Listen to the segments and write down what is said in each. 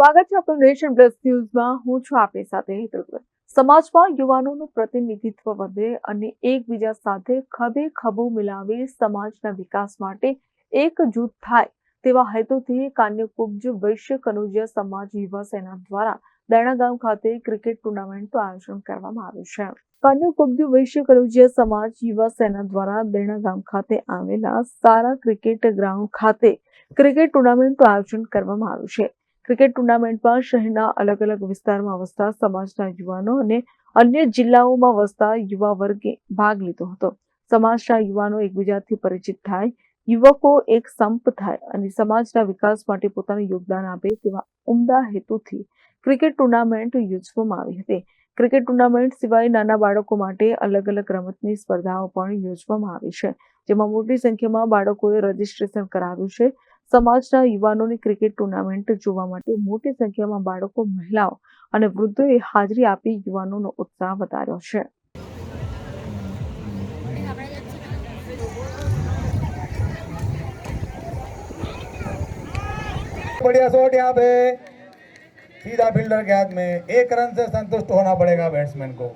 સ્વાગત છે આપણું નેશન પ્લસ ન્યૂઝમાં. હું છું આપની સાથે હેતલ સમાજમાં યુવાનોનું પ્રતિનિધિત્વ વધે અને એકબીજા સાથે ખભે ખભો મિલાવી સમાજના વિકાસ માટે એકજૂથ થાય તેવા હેતુથી કાન્યકુબ્જ વૈશ્ય કનુજિયા સમાજ યુવા સેના દ્વારા દરણા ગામ ખાતે ક્રિકેટ ટુર્નામેન્ટનું આયોજન કરવામાં આવ્યું છે. કાન્યકુબ્જ વૈશ્ય કનોજિયા સમાજ યુવા સેના દ્વારા દેણા ગામ ખાતે આવેલા સારા ક્રિકેટ ગ્રાઉન્ડ ખાતે ક્રિકેટ ટુર્નામેન્ટનું આયોજન કરવામાં આવ્યું છે. ક્રિકેટ ટુર્નામેન્ટમાં શહેરના અલગ અલગ વિસ્તારમાં વસતા સમાજના યુવાનો અને અન્ય જિલ્લાઓમાં વસતા યુવા વર્ગે ભાગ લીધો હતો. સમાજના યુવાનો એકબીજાથી પરિચિત થાય, યુવકો એક સંપ થાય અને સમાજના વિકાસ માટે પોતાનું યોગદાન આપે તેવા ઉમદા હેતુથી ક્રિકેટ ટુર્નામેન્ટ યોજવામાં આવી હતી. ક્રિકેટ ટુર્નામેન્ટ સિવાય નાના બાળકો માટે અલગ અલગ રમતની સ્પર્ધાઓ પણ યોજવામાં આવી છે, જેમાં મોટી સંખ્યામાં બાળકોએ રજીસ્ટ્રેશન કરાવ્યું છે સમાજના યુવાનોની ક્રિકેટ ટુર્નામેન્ટ જોવા માટે મોટી સંખ્યામાં બાળકો મહિલાઓ અને વૃદ્ધોએ હાજરી આપી યુવાનોનો ઉત્સાહ વધાર્યો છે बढ़िया शॉट यहाँ पे सीधा फील्डर के हाथ में एक रन से संतुष्ट होना पड़ेगा बैट्समैन को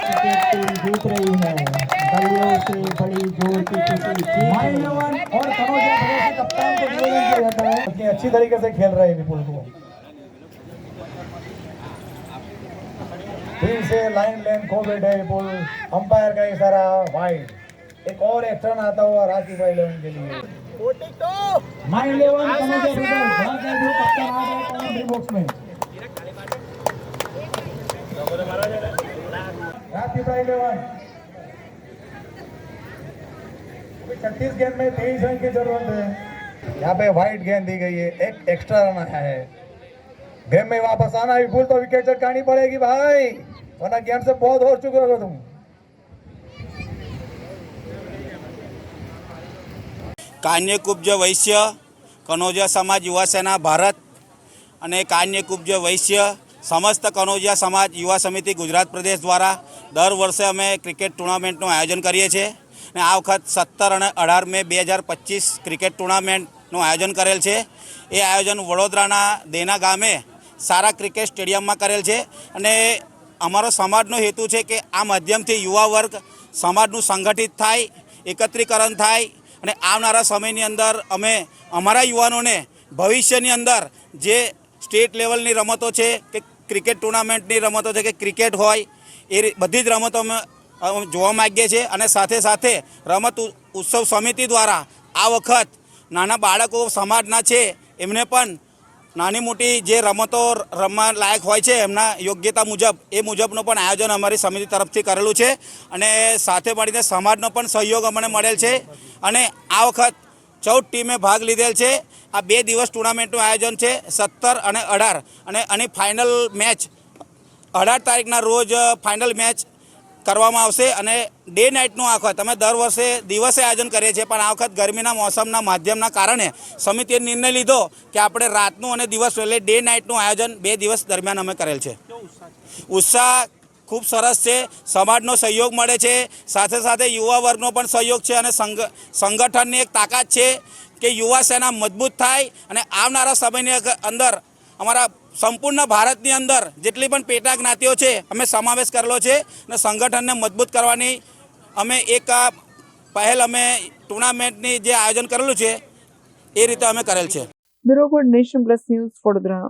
क्रिकेट टीम जीत रही है बल्लियों से बड़ी ज़ोर की माइन रही और के कप्तान को निवेदन किया जाता है इतनी अच्छी तरीके से खेल रहे हैं विपुल को। फिर से लाइन लेंथ खो बैठे विपुल। अंपायर का इशारा वाइड एक और एक रन आता हुआ राशि भाई इलेवन के लिए। इलेवन का कप्तान बॉक्स में। राशि भाई इलेवन छत्तीस गेंद में तेईस रन की जरूरत है यहाँ पे वाइट गेंद दी गई है एक एक्स्ट्रा रन आया है गेम में वापस आना है विपुल तो विकेट चटकानी पड़ेगी भाई वरना गेम से बहुत हो चुके हो तुम કાન્યકુબ્જ વૈશ્ય કનોજિયા સમાજ યુવા સેના ભારત અને કાન્યકુબ્જ વૈશ્ય સમસ્ત કનોજિયા સમાજ યુવા સમિતિ ગુજરાત પ્રદેશ દ્વારા દર વર્ષે અમે ક્રિકેટ ટુર્નામેન્ટનું આયોજન કરીએ છીએ. અને આ વખત સત્તર અને અઢાર મે બે હજાર પચીસ ક્રિકેટ ટુર્નામેન્ટનું આયોજન કરેલ છે. એ આયોજન વડોદરાના દેના ગામે સારા ક્રિકેટ સ્ટેડિયમમાં કરેલ છે. અને અમારો સમાજનો હેતુ છે કે આ માધ્યમથી યુવા વર્ગ સમાજનું સંગઠિત થાય, એકત્રીકરણ થાય અને આવનારા સમયની અંદર અમે અમારા યુવાનોને ભવિષ્યની અંદર જે સ્ટેટ લેવલની રમતો છે કે ક્રિકેટ ટુર્નામેન્ટની રમતો છે કે ક્રિકેટ હોય, એ બધી જ રમતો અમે જોવા માગીએ છીએ અને સાથે સાથે રમત ઉત્સવ સમિતિ દ્વારા આ વખત નાના બાળકો સમાજના છે, એમને પણ નાની મોટી જે રમતો રમવા લાયક હોય છે, એમના યોગ્યતા મુજબ, એ મુજબનું પણ આયોજન અમારી સમિતિ તરફથી કરેલું છે અને સાથે મળીને સમાજનો પણ સહયોગ અમને મળેલ છે અને આ વખત ચૌદ ટીમે ભાગ લીધેલ છે. આ બે દિવસ ટુર્નામેન્ટનું આયોજન છે સત્તર અને અઢાર. અને આની ફાઇનલ મેચ અઢાર તારીખના રોજ ફાઇનલ મેચ કરવામાં આવશે અને ડે નાઇટનું આ વખત. અમે દર વર્ષે દિવસે આયોજન કરીએ છીએ પણ આ વખત ગરમીના મોસમના માધ્યમના કારણે સમિતિએ નિર્ણય લીધો કે આપણે રાતનું અને દિવસ એટલે ડે નાઇટનું આયોજન બે દિવસ દરમિયાન અમે કરેલ છે? ઉત્સાહ ખૂબ સરસ છે. સમાજનો સહયોગ મળે છે. સાથે સાથે યુવા વર્ગનો પણ સહયોગ છે અને સંગ, સંગઠનની એક તાકાત છે કે યુવા સેના મજબૂત થાય અને આવનારા સમયની અંદર અમારા સંપૂર્ણ ભારતની અંદર જેટલી પણ પેટા જ્ઞાતિઓ છે, અમે સમાવેશ કરેલો છે અને સંગઠનને મજબૂત કરવાની અમે એક પહેલ અમે ટુર્નામેન્ટની જે આયોજન કરેલું છે, એ રીતે અમે કરેલ છે. Bureau Nation Plus News Vadodara.